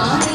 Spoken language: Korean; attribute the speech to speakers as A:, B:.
A: 감사합니다.